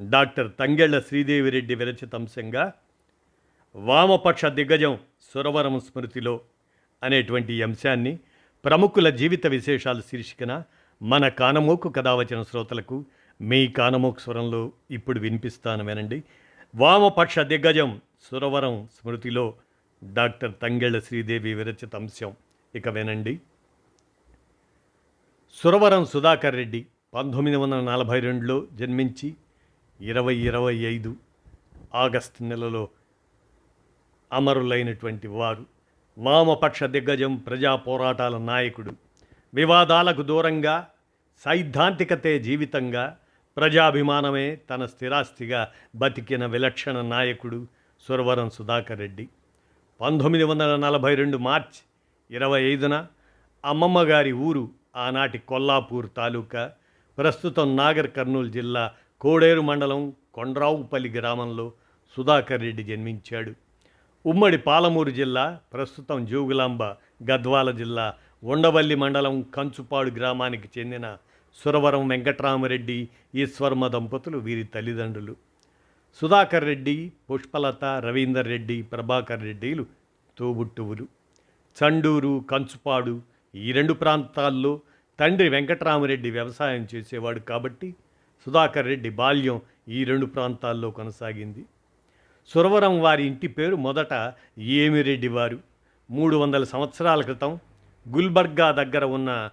Doctor Tangella Sridevireddy విరచితంశంగా వామపక్ష దిగ్గజం సురవరం స్మృతిలో అనేటువంటి అంశాన్ని ప్రముఖుల జీవిత విశేషాలు శీర్షికన మన కానమోకు కథావచన శ్రోతలకు మీ కానమోకు స్వరంలో ఇప్పుడు వినిపిస్తాను వినండి. వామపక్ష దిగ్గజం సురవరం స్మృతిలో డాక్టర్ తంగెళ్ళ శ్రీదేవి విరచిత అంశం. ఇక వినండి. సురవరం సుధాకర్ రెడ్డి పంతొమ్మిది వందల నలభై రెండులో జన్మించి ఇరవై ఇరవై ఐదు ఆగస్టు నెలలో అమరులైనటువంటి వారు వామపక్ష దిగ్గజం ప్రజా పోరాటాల నాయకుడు. వివాదాలకు దూరంగా సైద్ధాంతికతే జీవితంగా ప్రజాభిమానమే తన స్థిరాస్తిగా బతికిన విలక్షణ నాయకుడు సురవరం సుధాకర్ రెడ్డి. పంతొమ్మిది వందల నలభై రెండు మార్చ్ ఇరవై ఐదున అమ్మమ్మ గారి ఊరు ఆనాటి కొల్లాపూర్ తాలూకా ప్రస్తుతం నాగర్ కర్నూలు జిల్లా కోడేరు మండలం కొండ్రావుపల్లి గ్రామంలో సుధాకర్ రెడ్డి జన్మించాడు. ఉమ్మడి పాలమూరు జిల్లా ప్రస్తుతం జోగులాంబ గద్వాల జిల్లా ఉండవల్లి మండలం కంచుపాడు గ్రామానికి చెందిన సురవరం వెంకట్రామరెడ్డి ఈశ్వర్మ దంపతులు వీరి తల్లిదండ్రులు. సుధాకర్ రెడ్డి పుష్పలత రవీందర్ రెడ్డి ప్రభాకర్ రెడ్డిలు తోబుట్టువులు. చండూరు కంచుపాడు ఈ రెండు ప్రాంతాల్లో తండ్రి వెంకట్రామరెడ్డి వ్యవసాయం చేసేవాడు కాబట్టి సుధాకర్ రెడ్డి బాల్యం ఈ రెండు ప్రాంతాల్లో కొనసాగింది. సురవరం వారి ఇంటి పేరు మొదట ఏమిరెడ్డి వారు. మూడు వందల సంవత్సరాల క్రితం గుల్బర్గా దగ్గర ఉన్న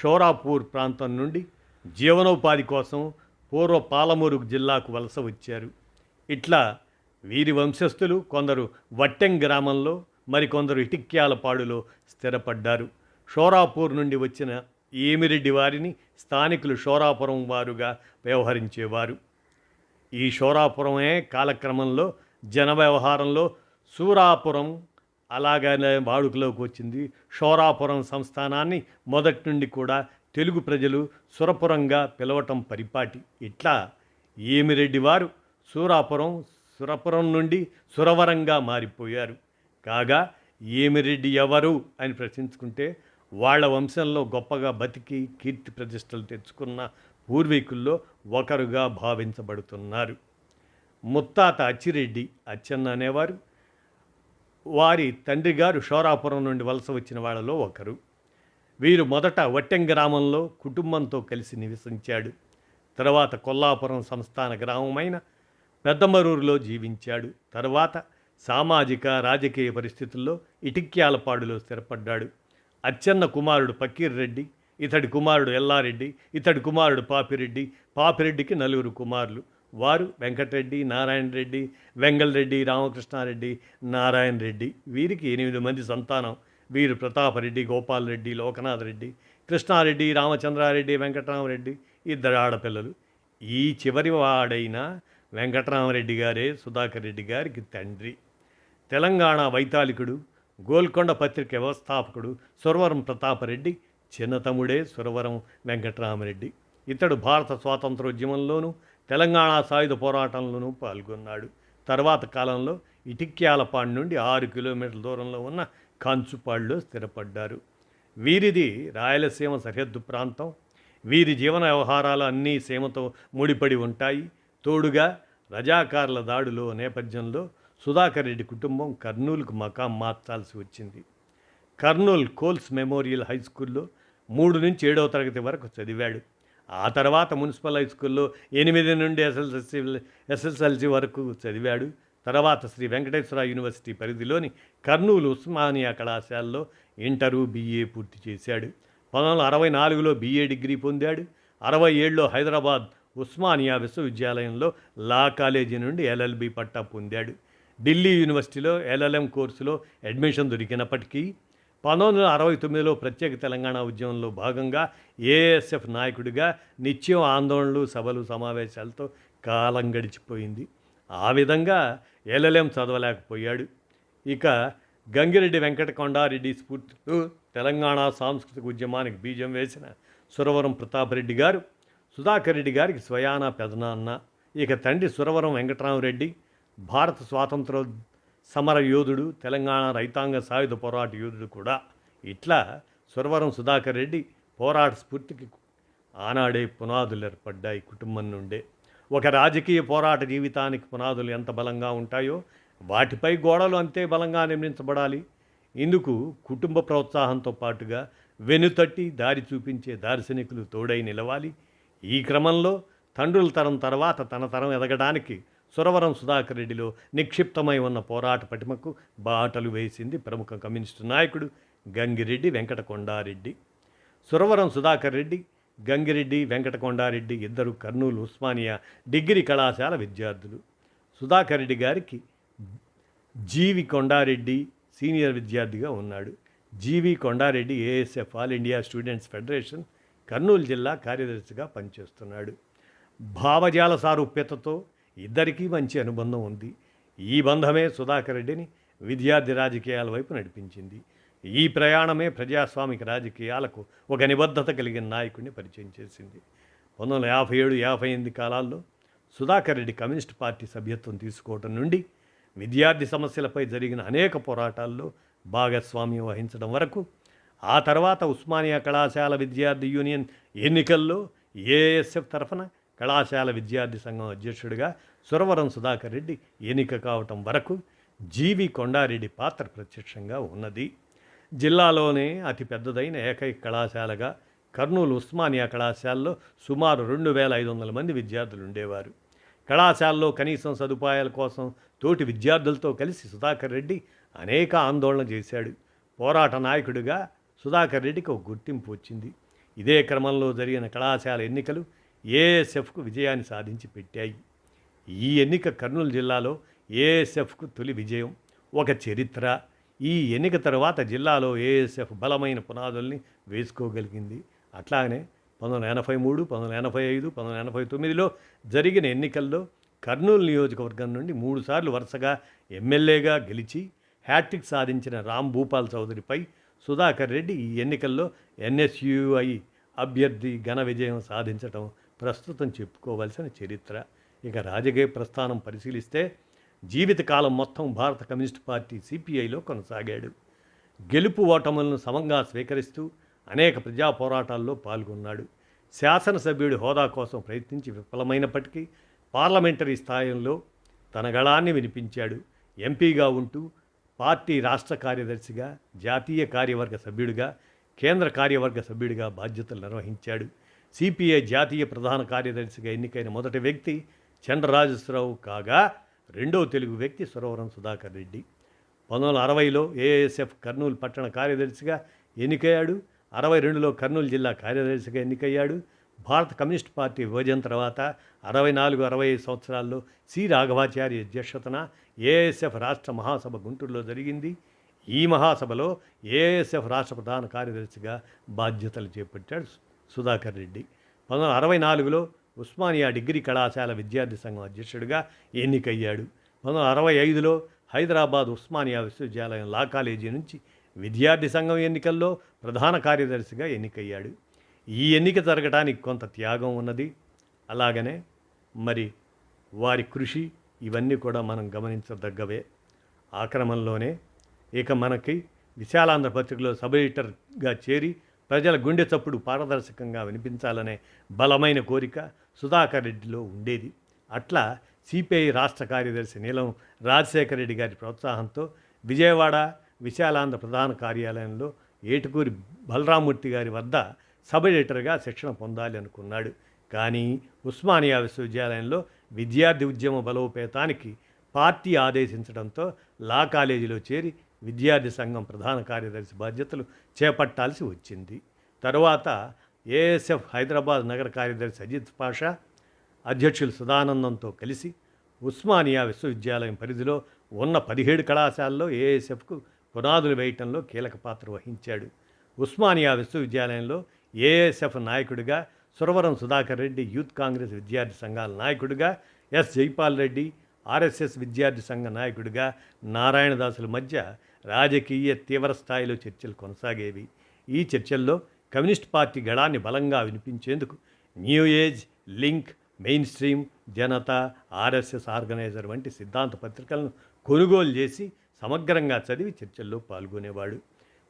షోరాపూర్ ప్రాంతం నుండి జీవనోపాధి కోసం పూర్వ పాలమూరు జిల్లాకు వలస వచ్చారు. ఇట్లా వీరి వంశస్థులు కొందరు వట్టెం గ్రామంలో మరికొందరు ఇటిక్యాలపాడులో స్థిరపడ్డారు. షోరాపూర్ నుండి వచ్చిన ఏమిరెడ్డి వారిని స్థానికులు షోరాపురం వారుగా వ్యవహరించేవారు. ఈ షోరాపురమే కాలక్రమంలో జన వ్యవహారంలో సూరాపురం అలాగనే వాడుకలోకి వచ్చింది. షోరాపురం సంస్థానాన్ని మొదటి నుండి కూడా తెలుగు ప్రజలు సురపురంగా పిలవటం పరిపాటి. ఇట్లా ఏమిరెడ్డి వారు సూరాపురం సురపురం నుండి సురవరంగా మారిపోయారు. కాగా ఏమిరెడ్డి ఎవరు అని ప్రశ్నించుకుంటే వాళ్ళ వంశంలో గొప్పగా బతికి కీర్తి ప్రతిష్టలు తెచ్చుకున్న పూర్వీకుల్లో ఒకరుగా భావించబడుతున్నారు. ముత్తాత అచ్చిరెడ్డి అచ్చన్న అనేవారు. వారి తండ్రి గారు షోరాపురం నుండి వలస వచ్చిన వాళ్ళలో ఒకరు. వీరు మొదట వట్టెం గ్రామంలో కుటుంబంతో కలిసి నివసించాడు. తర్వాత కొల్లాపురం సంస్థాన గ్రామమైన పెద్దమరూరులో జీవించాడు. తర్వాత సామాజిక రాజకీయ పరిస్థితుల్లో ఇటిక్యాలపాడులో స్థిరపడ్డాడు. అచ్చెన్న కుమారుడు పకీర్ రెడ్డి ఇతడి కుమారుడు ఎల్లారెడ్డి ఇతడి కుమారుడు పాపిరెడ్డి పాపిరెడ్డికి నలుగురు కుమారులు. వారు వెంకటరెడ్డి నారాయణ రెడ్డి వెంగళరెడ్డి రామకృష్ణారెడ్డి నారాయణ రెడ్డి వీరికి ఎనిమిది మంది సంతానం. వీరు ప్రతాపరెడ్డి గోపాలరెడ్డి లోకనాథ్ రెడ్డి కృష్ణారెడ్డి రామచంద్రారెడ్డి వెంకటరామరెడ్డి ఇద్దరు ఆడపిల్లలు. ఈ చివరి వాడైన వెంకటరామరెడ్డి గారే సుధాకర్ రెడ్డి గారికి తండ్రి. తెలంగాణ వైతాళికుడు గోల్కొండ పత్రిక వ్యవస్థాపకుడు సురవరం ప్రతాపరెడ్డి చిన్నతముడే సురవరం వెంకటరామరెడ్డి. ఇతడు భారత స్వాతంత్రోద్యమంలోనూ తెలంగాణ సాయుధ పోరాటంలోనూ పాల్గొన్నాడు. తర్వాత కాలంలో ఇటిక్యాలపాడు నుండి ఆరు కిలోమీటర్ల దూరంలో ఉన్న కంచుపాడులో స్థిరపడ్డారు. వీరిది రాయలసీమ సరిహద్దు ప్రాంతం. వీరి జీవన వ్యవహారాలు అన్నీ సీమతో ముడిపడి ఉంటాయి. తోడుగా రజాకారుల దాడులో నేపథ్యంలో సుధాకర్ రెడ్డి కుటుంబం కర్నూలుకు మకాం మార్చాల్సి వచ్చింది. కర్నూలు కోల్స్ మెమోరియల్ హై స్కూల్లో మూడు నుంచి ఏడవ తరగతి వరకు చదివాడు. ఆ తర్వాత మున్సిపల్ హై స్కూల్లో ఎనిమిది నుండి ఎస్ఎల్ఎస్సి ఎస్ఎస్ఎల్సి వరకు చదివాడు. తర్వాత శ్రీ వెంకటేశ్వర యూనివర్సిటీ పరిధిలోని కర్నూలు ఉస్మానియా కళాశాలలో ఇంటరు బీఏ పూర్తి చేశాడు. పంతొమ్మిది వందల అరవై నాలుగులో బీఏ డిగ్రీ పొందాడు. అరవై ఏడులో హైదరాబాద్ ఉస్మానియా విశ్వవిద్యాలయంలో లా కాలేజీ నుండి ఎల్ఎల్బి పట్టా పొందాడు. ఢిల్లీ యూనివర్సిటీలో ఎల్ఎల్ఎం కోర్సులో అడ్మిషన్ దొరికినప్పటికీ పంతొమ్మిది వందల అరవై తొమ్మిదిలో ప్రత్యేక తెలంగాణ ఉద్యమంలో భాగంగా ఏఎస్ఎఫ్ నాయకుడిగా నిత్యం ఆందోళనలు సభలు సమావేశాలతో కాలం గడిచిపోయింది. ఆ విధంగా ఎల్ఎల్ఎం చదవలేకపోయాడు. ఇక గంగిరెడ్డి వెంకటకొండారెడ్డి స్ఫూర్తులు స్ఫూర్తితో తెలంగాణ సాంస్కృతిక ఉద్యమానికి బీజం వేసిన సురవరం ప్రతాపరెడ్డి గారు సుధాకర్ రెడ్డి గారికి స్వయానా పెదనాన్న ఇక తండ్రి సురవరం వెంకటరామరెడ్డి భారత స్వాతంత్ర సమర యోధుడు తెలంగాణ రైతాంగ సాయుధ పోరాట యోధుడు కూడా ఇట్లా సురవరం సుధాకర్ రెడ్డి పోరాట స్ఫూర్తికి ఆనాడే పునాదులు ఏర్పడ్డాయి కుటుంబం నుండే. ఒక రాజకీయ పోరాట జీవితానికి పునాదులు ఎంత బలంగా ఉంటాయో వాటిపై గోడలు అంతే బలంగా నిర్మించబడాలి. ఇందుకు కుటుంబ ప్రోత్సాహంతో పాటుగా వెనుతట్టి దారి చూపించే దార్శనికులు తోడై నిలవాలి. ఈ క్రమంలో తండ్రుల తరం తర్వాత తన తరం ఎదగడానికి సురవరం సుధాకర్ రెడ్డిలో నిక్షిప్తమై ఉన్న పోరాట పటిమకు బాటలు వేసింది ప్రముఖ కమ్యూనిస్టు నాయకుడు గంగిరెడ్డి వెంకటకొండారెడ్డి. సురవరం సుధాకర్ రెడ్డి గంగిరెడ్డి వెంకటకొండారెడ్డి ఇద్దరు కర్నూలు ఉస్మానియా డిగ్రీ కళాశాల విద్యార్థులు. సుధాకర్ రెడ్డి గారికి జీవి కొండారెడ్డి సీనియర్ విద్యార్థిగా ఉన్నాడు. G V Kondareddy ASF all India students federation Kurnool జిల్లా కార్యదర్శిగా పనిచేస్తున్నాడు. భావజాల సారూప్యతతో ఇద్దరికీ మంచి అనుబంధం ఉంది. ఈ బంధమే సుధాకర్ రెడ్డిని విద్యార్థి రాజకీయాల వైపు నడిపించింది. ఈ ప్రయాణమే ప్రజాస్వామిక రాజకీయాలకు ఒక నిబద్ధత కలిగిన నాయకుడిని పరిచయం చేసింది. పంతొమ్మిది వందల యాభై ఏడు యాభై ఎనిమిది కాలాల్లో సుధాకర్ రెడ్డి కమ్యూనిస్ట్ పార్టీ సభ్యత్వం తీసుకోవటం నుండి విద్యార్థి సమస్యలపై జరిగిన అనేక పోరాటాల్లో భాగస్వామ్యం వహించడం వరకు ఆ తర్వాత ఉస్మానియా కళాశాల విద్యార్థి యూనియన్ ఎన్నికల్లో ఏఎస్ఎఫ్ తరఫున కళాశాల విద్యార్థి సంఘం అధ్యక్షుడిగా సురవరం సుధాకర్ రెడ్డి ఎన్నిక కావటం వరకు జీవి కొండారెడ్డి పాత్ర ప్రత్యక్షంగా ఉన్నది. జిల్లాలోనే అతి పెద్దదైన ఏకైక కళాశాలగా కర్నూలు ఉస్మానియా కళాశాలలో సుమారు రెండు వేల ఐదు వందల మంది విద్యార్థులు ఉండేవారు. కళాశాలలో కనీసం సదుపాయాల కోసం తోటి విద్యార్థులతో కలిసి సుధాకర్ రెడ్డి అనేక ఆందోళన చేశాడు. పోరాట నాయకుడిగా సుధాకర్ రెడ్డికి ఒక గుర్తింపు వచ్చింది. ఇదే క్రమంలో జరిగిన కళాశాల ఎన్నికలు ఏఎస్ఎఫ్కు విజయాన్ని సాధించి పెట్టాయి. ఈ ఎన్నిక కర్నూలు జిల్లాలో ఏఎస్ఎఫ్కు తొలి విజయం. ఒక చరిత్ర. ఈ ఎన్నిక తర్వాత జిల్లాలో ఏఎస్ఎఫ్ బలమైన పునాదుల్ని వేసుకోగలిగింది. అట్లాగనే పంతొమ్మిది వందల ఎనభై మూడు పంతొమ్మిది వందల ఎనభై ఐదు పంతొమ్మిది వందల ఎనభై తొమ్మిదిలో జరిగిన ఎన్నికల్లో కర్నూలు నియోజకవర్గం నుండి మూడుసార్లు వరుసగా ఎమ్మెల్యేగా గెలిచి హ్యాట్రిక్ సాధించిన రామ్ భూపాల్ చౌదరిపై సుధాకర్ రెడ్డి ఈ ఎన్నికల్లో ఎన్ఎస్యుఐ అభ్యర్థి ఘన విజయం సాధించటం ప్రస్తుతం చెప్పుకోవలసిన చరిత్ర. ఇక రాజకీయ ప్రస్థానం పరిశీలిస్తే జీవితకాలం మొత్తం భారత కమ్యూనిస్ట్ పార్టీ సిపిఐలో కొనసాగాడు. గెలుపు ఓటములను సమంగా స్వీకరిస్తూ అనేక ప్రజా పోరాటాల్లో పాల్గొన్నాడు. శాసనసభ్యుడి హోదా కోసం ప్రయత్నించి విఫలమైనప్పటికీ పార్లమెంటరీ స్థాయిలో తన గళాన్ని వినిపించాడు. ఎంపీగా ఉంటూ పార్టీ రాష్ట్ర కార్యదర్శిగా జాతీయ కార్యవర్గ సభ్యుడిగా కేంద్ర కార్యవర్గ సభ్యుడిగా బాధ్యతలు నిర్వహించాడు. సిపిఐ జాతీయ ప్రధాన కార్యదర్శిగా ఎన్నికైన మొదటి వ్యక్తి చంద్రరాజేశ్వరరావు కాగా రెండో తెలుగు వ్యక్తి సురవరం సుధాకర్ రెడ్డి. పంతొమ్మిది వందల అరవైలో ఏఎస్ఎఫ్ కర్నూలు పట్టణ కార్యదర్శిగా ఎన్నికయ్యాడు. అరవై రెండులో కర్నూలు జిల్లా కార్యదర్శిగా ఎన్నికయ్యాడు. భారత కమ్యూనిస్ట్ పార్టీ విభజన తర్వాత అరవై నాలుగు అరవై ఐదు సంవత్సరాల్లో సి. రాఘవాచార్య అధ్యక్షతన ఏఎస్ఎఫ్ రాష్ట్ర మహాసభ గుంటూరులో జరిగింది. ఈ మహాసభలో ఏఎస్ఎఫ్ రాష్ట్ర ప్రధాన కార్యదర్శిగా బాధ్యతలు చేపట్టాడు సుధాకర్ రెడ్డి. పంతొమ్మిది వందల అరవై నాలుగులో ఉస్మానియా డిగ్రీ కళాశాల విద్యార్థి సంఘం అధ్యక్షుడిగా ఎన్నికయ్యాడు. పంతొమ్మిది అరవై ఐదులో హైదరాబాద్ ఉస్మానియా విశ్వవిద్యాలయం లా కాలేజీ నుంచి విద్యార్థి సంఘం ఎన్నికల్లో ప్రధాన కార్యదర్శిగా ఎన్నికయ్యాడు. ఈ ఎన్నిక జరగడానికి కొంత త్యాగం ఉన్నది. అలాగనే మరి వారి కృషి ఇవన్నీ కూడా మనం గమనించదగ్గవే. ఆ క్రమంలోనే ఇక మనకి విశాలాంధ్ర పత్రికలో సబ్ ఎడిటర్గా చేరి ప్రజల గుండె చప్పుడు పారదర్శకంగా వినిపించాలనే బలమైన కోరిక సుధాకర్ రెడ్డిలో ఉండేది. అట్లా సిపిఐ రాష్ట్ర కార్యదర్శి నీలం రాజశేఖర రెడ్డి గారి ప్రోత్సాహంతో విజయవాడ విశాలాంధ్ర ప్రధాన కార్యాలయంలో ఏటుకూరి బలరామూర్తి గారి వద్ద సబ్ ఎడిటర్గా శిక్షణ పొందాలి అనుకున్నాడు. కానీ ఉస్మానియా విశ్వవిద్యాలయంలో విద్యార్థి ఉద్యమ బలోపేతానికి పార్టీ ఆదేశించడంతో లా కాలేజీలో చేరి విద్యార్థి సంఘం ప్రధాన కార్యదర్శి బాధ్యతలు చేపట్టాల్సి వచ్చింది. తరువాత ఏఎస్ఎఫ్ హైదరాబాద్ నగర కార్యదర్శి అజిత్ పాషా అధ్యక్షులు సదానందంతో కలిసి ఉస్మానియా విశ్వవిద్యాలయం పరిధిలో ఉన్న పదిహేడు కళాశాలలో ఏఎస్ఎఫ్కు పునాదులు వేయటంలో కీలక పాత్ర వహించాడు. ఉస్మానియా విశ్వవిద్యాలయంలో ఏఎస్ఎఫ్ నాయకుడిగా సురవరం సుధాకర్ రెడ్డి యూత్ కాంగ్రెస్ విద్యార్థి సంఘాల నాయకుడిగా ఎస్ జైపాల్ రెడ్డి ఆర్ఎస్ఎస్ విద్యార్థి సంఘ నాయకుడిగా నారాయణదాసుల మధ్య రాజకీయ తీవ్ర స్థాయిలో చర్చలు కొనసాగేవి. ఈ చర్చల్లో కమ్యూనిస్ట్ పార్టీ గళాన్ని బలంగా వినిపించేందుకు new age link mainstream Janata RSS organiser వంటి సిద్ధాంత పత్రికలను కొనుగోలు చేసి సమగ్రంగా చదివి చర్చల్లో పాల్గొనేవాడు.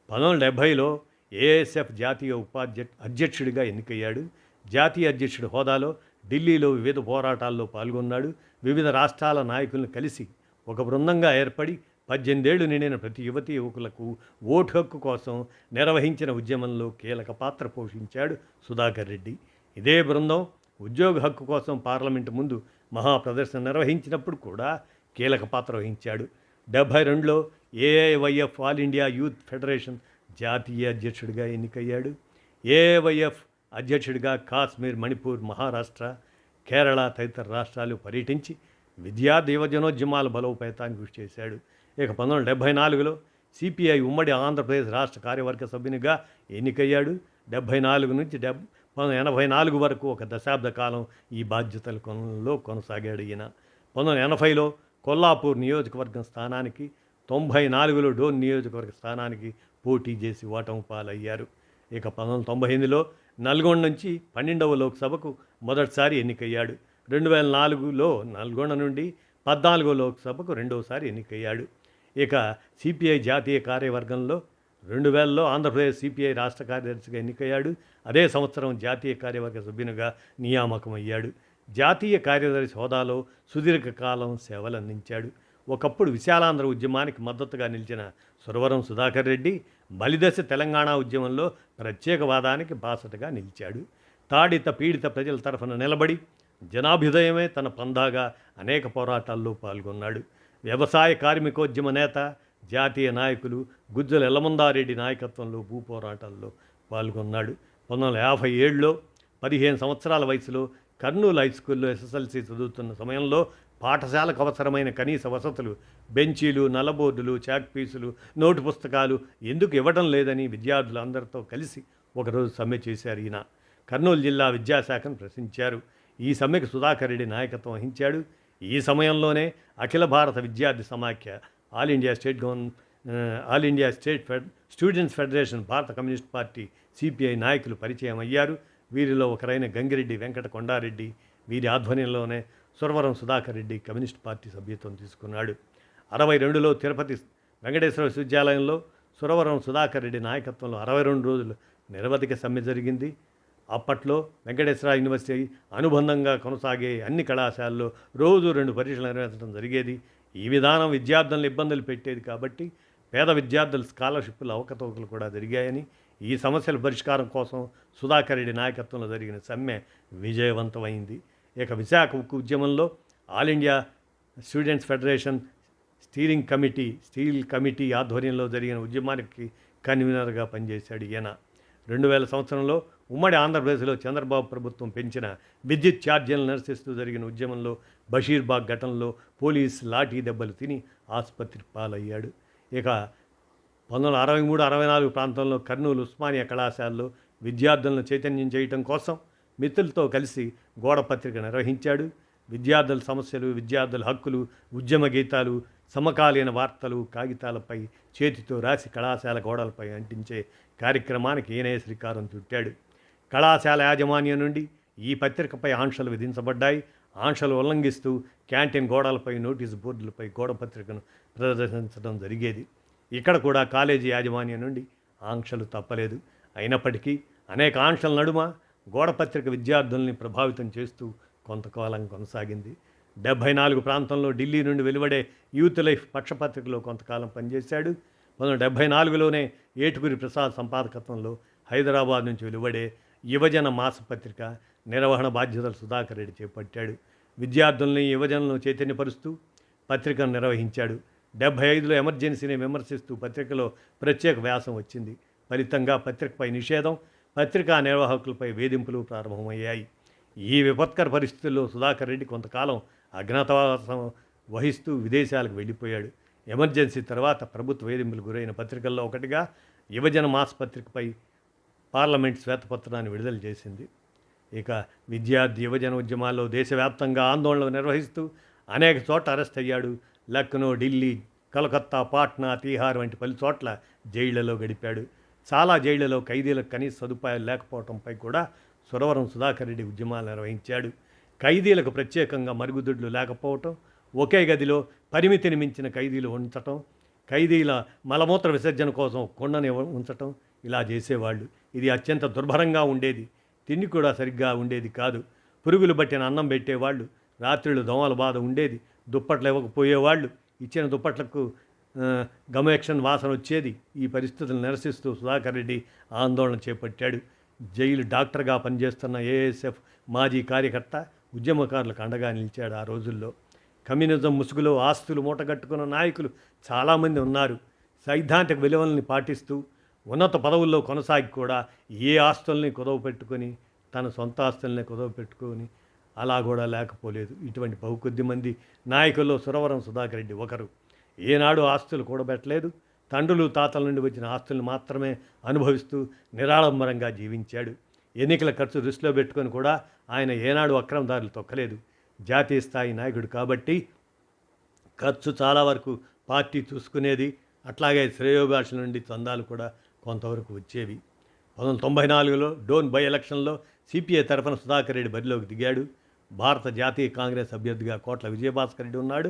పంతొమ్మిది డెబ్భైలో ఏఎస్ఎఫ్ జాతీయ ఉపాధ్య అధ్యక్షుడిగా ఎన్నికయ్యాడు. జాతీయ అధ్యక్షుడి హోదాలో ఢిల్లీలో వివిధ పోరాటాల్లో పాల్గొన్నాడు. వివిధ రాష్ట్రాల నాయకులను కలిసి ఒక బృందంగా ఏర్పడి పద్దెనిమిదేళ్ళు నిండిన ప్రతి యువతీ యువకులకు ఓటు హక్కు కోసం నిర్వహించిన ఉద్యమంలో కీలక పాత్ర పోషించాడు సుధాకర్ రెడ్డి. ఇదే బృందం ఉద్యోగ హక్కు కోసం పార్లమెంటు ముందు మహాప్రదర్శన నిర్వహించినప్పుడు కూడా కీలక పాత్ర వహించాడు. డెబ్భై రెండులో AIYF all India youth federation జాతీయ అధ్యక్షుడిగా ఎన్నికయ్యాడు. ఏఐవైఎఫ్ అధ్యక్షుడిగా కాశ్మీర్ మణిపూర్ మహారాష్ట్ర కేరళ తదితర రాష్ట్రాలు పర్యటించి విద్యార్థి యువజనోద్యమాల బలోపేతానికి కృషి చేశాడు. ఇక పంతొమ్మిది వందల డెబ్భై నాలుగులో సిపిఐ ఉమ్మడి ఆంధ్రప్రదేశ్ రాష్ట్ర కార్యవర్గ సభ్యునిగా ఎన్నికయ్యాడు. డెబ్భై నాలుగు నుంచి డెబ్ ఎనభై నాలుగు వరకు ఒక దశాబ్ద కాలం ఈ బాధ్యతలలో కొనసాగాడు ఈయన. పంతొమ్మిది వందల ఎనభైలో కొల్లాపూర్ నియోజకవర్గం స్థానానికి తొంభై నాలుగులో డోన్ నియోజకవర్గ స్థానానికి పోటీ చేసి ఓటమి పాలయ్యారు. ఇక పంతొమ్మిది వందల తొంభై ఎనిమిదిలో నల్గొండ నుంచి పన్నెండవ లోక్సభకు మొదటిసారి ఎన్నికయ్యాడు. రెండు వేల నాలుగులో నల్గొండ నుండి పద్నాలుగో లోక్సభకు రెండవసారి ఎన్నికయ్యాడు. ఇక సిపిఐ జాతీయ కార్యవర్గంలో రెండు వేలలో ఆంధ్రప్రదేశ్ సిపిఐ రాష్ట్ర కార్యదర్శిగా ఎన్నికయ్యాడు. అదే సంవత్సరం జాతీయ కార్యవర్గ సభ్యునిగా నియామకమయ్యాడు. జాతీయ కార్యదర్శి హోదాలో సుదీర్ఘకాలం సేవలందించాడు. ఒకప్పుడు విశాలాంధ్ర ఉద్యమానికి మద్దతుగా నిలిచిన సురవరం సుధాకర్ రెడ్డి బలిదశ తెలంగాణ ఉద్యమంలో ప్రత్యేకవాదానికి బాసటగా నిలిచాడు. తాడిత పీడిత ప్రజల తరఫున నిలబడి జనాభ్యుదయమే తన పందాగా అనేక పోరాటాల్లో పాల్గొన్నాడు. వ్యవసాయ కార్మికోద్యమ నేత జాతీయ నాయకులు గుజ్జల ఎల్లమందారెడ్డి నాయకత్వంలో భూపోరాటాల్లో పాల్గొన్నాడు. పంతొమ్మిది వందల యాభై ఏడులో పదిహేను సంవత్సరాల వయసులో కర్నూలు హై స్కూల్లో ఎస్ఎస్ఎల్సి చదువుతున్న సమయంలో పాఠశాలకు అవసరమైన కనీస వసతులు బెంచీలు నల్లబోర్డులు చాక్ పీసులు నోటు పుస్తకాలు ఎందుకు ఇవ్వడం లేదని విద్యార్థులు అందరితో కలిసి ఒకరోజు సమ్మె చేశారు ఈయన. కర్నూలు జిల్లా విద్యాశాఖను ప్రశ్నించారు. ఈ సమ్మెకు సుధాకర్ రెడ్డి నాయకత్వం వహించాడు. ఈ సమయంలోనే అఖిల భారత విద్యార్థి సమాఖ్య all India state గవర్న all India state fed students federation భారత కమ్యూనిస్ట్ పార్టీ సిపిఐ నాయకులు పరిచయం అయ్యారు. వీరిలో ఒకరైన గంగిరెడ్డి వెంకట కొండారెడ్డి వీరి ఆధ్వర్యంలోనే సురవరం సుధాకర్ రెడ్డి కమ్యూనిస్ట్ పార్టీ సభ్యత్వం తీసుకున్నాడు. అరవై రెండులో తిరుపతి వెంకటేశ్వర విశ్వవిద్యాలయంలో సురవరం సుధాకర్ రెడ్డి నాయకత్వంలో అరవై రెండు రోజులు నిరవధిక సమ్మె జరిగింది. అప్పట్లో వెంకటేశ్వర యూనివర్సిటీ అనుబంధంగా కొనసాగే అన్ని కళాశాలల్లో రోజు రెండు పరీక్షలు నిర్వహించడం జరిగేది. ఈ విధానం విద్యార్థులను ఇబ్బందులు పెట్టేది కాబట్టి పేద విద్యార్థుల స్కాలర్షిప్లు అవకతవకలు కూడా జరిగాయని ఈ సమస్యల పరిష్కారం కోసం సుధాకర్ రెడ్డి నాయకత్వంలో జరిగిన సమ్మె విజయవంతమైంది. ఇక విశాఖ ఉక్కు ఉద్యమంలో all India students federation steering committee steel committee ఆధ్వర్యంలో జరిగిన ఉద్యమానికి కన్వీనర్గా పనిచేశాడు ఈయన. రెండు వేల సంవత్సరంలో ఉమ్మడి ఆంధ్రప్రదేశ్లో చంద్రబాబు ప్రభుత్వం పెంచిన విద్యుత్ ఛార్జీలను నిరసిస్తూ జరిగిన ఉద్యమంలో బషీర్బాగ్ ఘటనలో పోలీస్ లాఠీ దెబ్బలు తిని ఆసుపత్రి పాలయ్యాడు. ఇక పంతొమ్మిది వందల అరవై మూడు అరవై నాలుగు ప్రాంతంలో కర్నూలు ఉస్మానియా కళాశాలలో విద్యార్థులను చైతన్యం చేయటం కోసం మిత్రులతో కలిసి గోడపత్రిక నిర్వహించాడు. విద్యార్థుల సమస్యలు విద్యార్థుల హక్కులు ఉద్యమ గీతాలు సమకాలీన వార్తలు కాగితాలపై చేతితో రాసి కళాశాల గోడలపై అంటించే కార్యక్రమానికి ఈయనే శ్రీకారం చుట్టాడు. కళాశాల యాజమాన్యం నుండి ఈ పత్రికపై ఆంక్షలు విధించబడ్డాయి. ఆంక్షలు ఉల్లంఘిస్తూ క్యాంటీన్ గోడలపై నోటీసు బోర్డులపై గోడ పత్రికను ప్రదర్శించడం జరిగేది. ఇక్కడ కూడా కాలేజీ యాజమాన్యం నుండి ఆంక్షలు తప్పలేదు. అయినప్పటికీ అనేక ఆంక్షల నడుమ గోడపత్రిక విద్యార్థుల్ని ప్రభావితం చేస్తూ కొంతకాలం కొనసాగింది. డెబ్భై నాలుగు ప్రాంతంలో ఢిల్లీ నుండి వెలువడే యూత్ లైఫ్ పక్షపత్రికలో కొంతకాలం పనిచేశాడు. పంతొమ్మిది డెబ్భై నాలుగులోనే ఏటుగురి ప్రసాద్ సంపాదకత్వంలో హైదరాబాద్ నుంచి వెలువడే యువజన మాసపత్రిక నిర్వహణ బాధ్యతలు సుధాకర్ రెడ్డి చేపట్టాడు. విద్యార్థుల్ని యువజనులను చైతన్యపరుస్తూ పత్రికను నిర్వహించాడు. డెబ్భై ఐదులో ఎమర్జెన్సీని విమర్శిస్తూ పత్రికలో ప్రత్యేక వ్యాసం వచ్చింది. ఫలితంగా పత్రికపై నిషేధం పత్రికా నిర్వాహకులపై వేధింపులు ప్రారంభమయ్యాయి. ఈ విపత్కర పరిస్థితుల్లో సుధాకర్ రెడ్డి కొంతకాలం అజ్ఞాతవాసం వహిస్తూ విదేశాలకు వెళ్ళిపోయాడు. ఎమర్జెన్సీ తర్వాత ప్రభుత్వ వేధింపులు గురైన పత్రికల్లో ఒకటిగా యువజన మాస్ పత్రికపై పార్లమెంట్ శ్వేతపత్రాన్ని విడుదల చేసింది. ఇక విద్యార్థి యువజన ఉద్యమాల్లో దేశవ్యాప్తంగా ఆందోళనలు నిర్వహిస్తూ అనేక చోట్ల అరెస్ట్ అయ్యాడు. లక్నో ఢిల్లీ కలకత్తా పాట్నా తీహార్ వంటి పలు చోట్ల జైళ్ళలో గడిపాడు. చాలా జైళ్ళలో ఖైదీలకు కనీస సదుపాయాలు లేకపోవడంపై కూడా సురవరం సుధాకర్ రెడ్డి ఉద్యమాలు నిర్వహించాడు. ఖైదీలకు ప్రత్యేకంగా మరుగుదొడ్లు లేకపోవటం ఒకే గదిలో పరిమితిని మించిన ఖైదీలు ఉంచటం ఖైదీల మలమూత్ర విసర్జన కోసం కొండని ఉంచటం ఇలా చేసేవాళ్ళు. ఇది అత్యంత దుర్భరంగా ఉండేది. తిండి కూడా సరిగ్గా ఉండేది కాదు. పురుగులు పట్టిన అన్నం పెట్టేవాళ్ళు. రాత్రిళ్ళు దోమల బాధ ఉండేది. దుప్పట్లు ఇవ్వకపోయేవాళ్ళు. ఇచ్చిన దుప్పట్లకు గమయక్షన్ గమేక్షన్ వాసన వచ్చేది. ఈ పరిస్థితులు నిరసిస్తూ సుధాకర్ రెడ్డి ఆందోళన చేపట్టాడు. జైలు డాక్టర్గా పనిచేస్తున్న ఏఎస్ఎఫ్ మాజీ కార్యకర్త ఉద్యమకారులకు అండగా నిలిచాడు ఆ రోజుల్లో. కమ్యూనిజం ముసుగులో ఆస్తులు మూటగట్టుకున్న నాయకులు చాలామంది ఉన్నారు. సైద్ధాంతిక విలువల్ని పాటిస్తూ ఉన్నత పదవుల్లో కొనసాగి కూడా ఏ ఆస్తుల్ని కుదవ పెట్టుకొని తన సొంత ఆస్తుల్ని కుదవ పెట్టుకొని అలా కూడా లేకపోలేదు. ఇటువంటి బహుకొద్ది మంది నాయకుల్లో సురవరం సుధాకర్ రెడ్డి ఒకరు. ఏనాడు ఆస్తులు కూడబెట్టలేదు. తండ్రులు తాతల నుండి వచ్చిన ఆస్తులను మాత్రమే అనుభవిస్తూ నిరాడంబరంగా జీవించాడు. ఎన్నికల ఖర్చు దృష్టిలో పెట్టుకొని కూడా ఆయన ఏనాడు అక్రమదారులు తొక్కలేదు. జాతీయ స్థాయి నాయకుడు కాబట్టి ఖర్చు చాలా వరకు పార్టీ చూసుకునేది అట్లాగే శ్రేయోభాష నుండి చందాలు కూడా కొంతవరకు వచ్చేవి. పంతొమ్మిది తొంభై నాలుగులో డోన్ బై ఎలక్షన్లో సిపిఐ తరఫున సుధాకర్ రెడ్డి బరిలోకి దిగాడు. భారత జాతీయ కాంగ్రెస్ అభ్యర్థిగా కోట్ల విజయభాస్కర్ రెడ్డి ఉన్నాడు.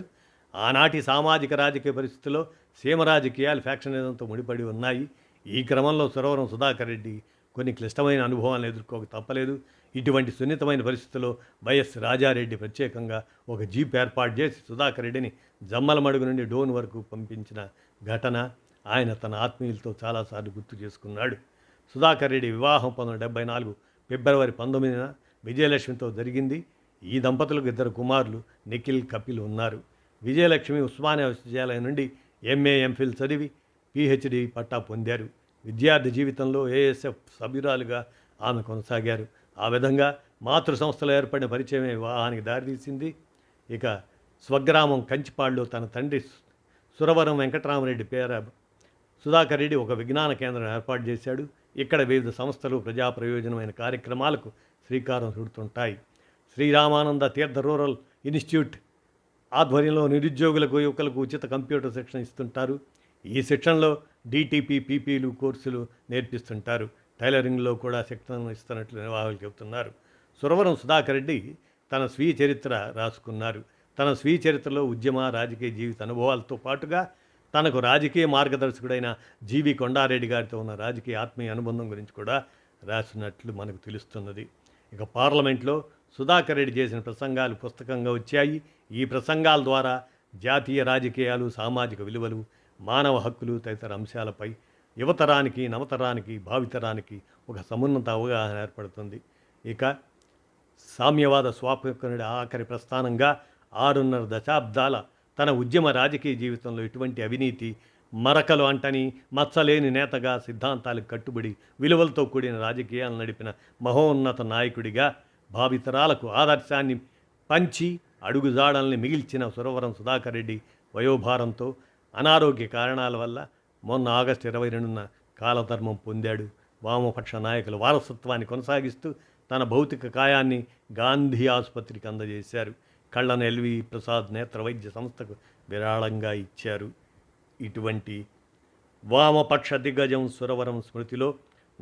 ఆనాటి సామాజిక రాజకీయ పరిస్థితుల్లో సీమ రాజకీయాలు ఫ్యాక్షనిజంతో ముడిపడి ఉన్నాయి. ఈ క్రమంలో సురవరం సుధాకర్ రెడ్డి కొన్ని క్లిష్టమైన అనుభవాలను ఎదుర్కోక తప్పలేదు. ఇటువంటి సున్నితమైన పరిస్థితుల్లో వైఎస్ రాజారెడ్డి ప్రత్యేకంగా ఒక జీప్ ఏర్పాటు చేసి సుధాకర్ రెడ్డిని జమ్మలమడుగు నుండి డోన్ వరకు పంపించిన ఘటన ఆయన తన ఆత్మీయులతో చాలాసార్లు గుర్తు చేసుకున్నాడు. సుధాకర్ రెడ్డి వివాహం పంతొమ్మిది డెబ్బై నాలుగు ఫిబ్రవరి పంతొమ్మిదిన విజయలక్ష్మితో జరిగింది. ఈ దంపతులకు ఇద్దరు కుమారులు నిఖిల్ కపిల్ ఉన్నారు. విజయలక్ష్మి ఉస్మానియా విశ్వవిద్యాలయం నుండి ఎంఏ ఎంఫిల్ చదివి పిహెచ్డి పట్టా పొందారు. విద్యార్థి జీవితంలో ఏఎస్ఎఫ్ సభ్యురాలుగా ఆమె కొనసాగారు. ఆ విధంగా మాతృ సంస్థలో ఏర్పడిన పరిచయమే వివాహానికి దారితీసింది. ఇక స్వగ్రామం కంచిపాడులో తన తండ్రి సురవరం వెంకటరామరెడ్డి పేర సుధాకర్ రెడ్డి ఒక విజ్ఞాన కేంద్రం ఏర్పాటు చేశాడు. ఇక్కడ వివిధ సంస్థలు ప్రజా ప్రయోజనమైన కార్యక్రమాలకు శ్రీకారం చుడుతుంటాయి. శ్రీరామానంద తీర్థ రూరల్ ఇన్స్టిట్యూట్ ఆధ్వర్యంలో నిరుద్యోగులకు యువకులకు ఉచిత కంప్యూటర్ శిక్షణ ఇస్తుంటారు. ఈ శిక్షణలో డిటిపి పీపీలు కోర్సులు నేర్పిస్తుంటారు. టైలరింగ్లో కూడా శిక్షణ ఇస్తున్నట్లు నిర్వాహకులు చెబుతున్నారు. సురవరం సుధాకర్ రెడ్డి తన స్వీయ చరిత్ర రాసుకున్నారు. తన స్వీయ చరిత్రలో ఉద్యమ రాజకీయ జీవిత అనుభవాలతో పాటుగా తనకు రాజకీయ మార్గదర్శకుడైన జీవి కొండారెడ్డి గారితో ఉన్న రాజకీయ ఆత్మీయ అనుబంధం గురించి కూడా రాసినట్లు మనకు తెలుస్తున్నది. ఇక పార్లమెంట్లో సుధాకర్ రెడ్డి చేసిన ప్రసంగాలు పుస్తకంగా వచ్చాయి. ఈ ప్రసంగాల ద్వారా జాతీయ రాజకీయాలు సామాజిక విలువలు మానవ హక్కులు తదితర అంశాలపై యువతరానికి నవతరానికి భావితరానికి ఒక సమున్నత అవగాహన ఏర్పడుతుంది. ఇక సామ్యవాద స్వాపకునుడి ఆఖరి ప్రస్థానంగా ఆరున్నర దశాబ్దాల తన ఉద్యమ రాజకీయ జీవితంలో ఎటువంటి అవినీతి మరకలు అంటని మచ్చలేని నేతగా సిద్ధాంతాలకు కట్టుబడి విలువలతో కూడిన రాజకీయాలు నడిపిన మహోన్నత నాయకుడిగా భావితరాలకు ఆదర్శాన్ని పంచి అడుగుజాడల్ని మిగిల్చిన సురవరం సుధాకర్ రెడ్డి వయోభారంతో అనారోగ్య కారణాల వల్ల మొన్న ఆగస్టు ఇరవై రెండున కాలధర్మం పొందాడు. వామపక్ష నాయకుల వారసత్వాన్ని కొనసాగిస్తూ తన భౌతిక కాయాన్ని గాంధీ ఆసుపత్రికి అందజేశారు. కళ్ళన ఎల్వి ప్రసాద్ నేత్ర వైద్య సంస్థకు విరాళంగా ఇచ్చారు. ఇటువంటి వామపక్ష దిగ్గజం సురవరం స్మృతిలో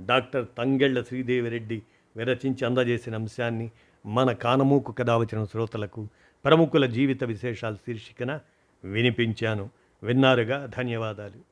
డాక్టర్ తంగెళ్ళ శ్రీదేవిరెడ్డి విరచించి అందజేసిన అంశాన్ని మన కానమూకు కథ వచ్చిన శ్రోతలకు ప్రముఖుల జీవిత విశేషాలు శీర్షికన వినిపించాను. విన్నారుగా ధన్యవాదాలు.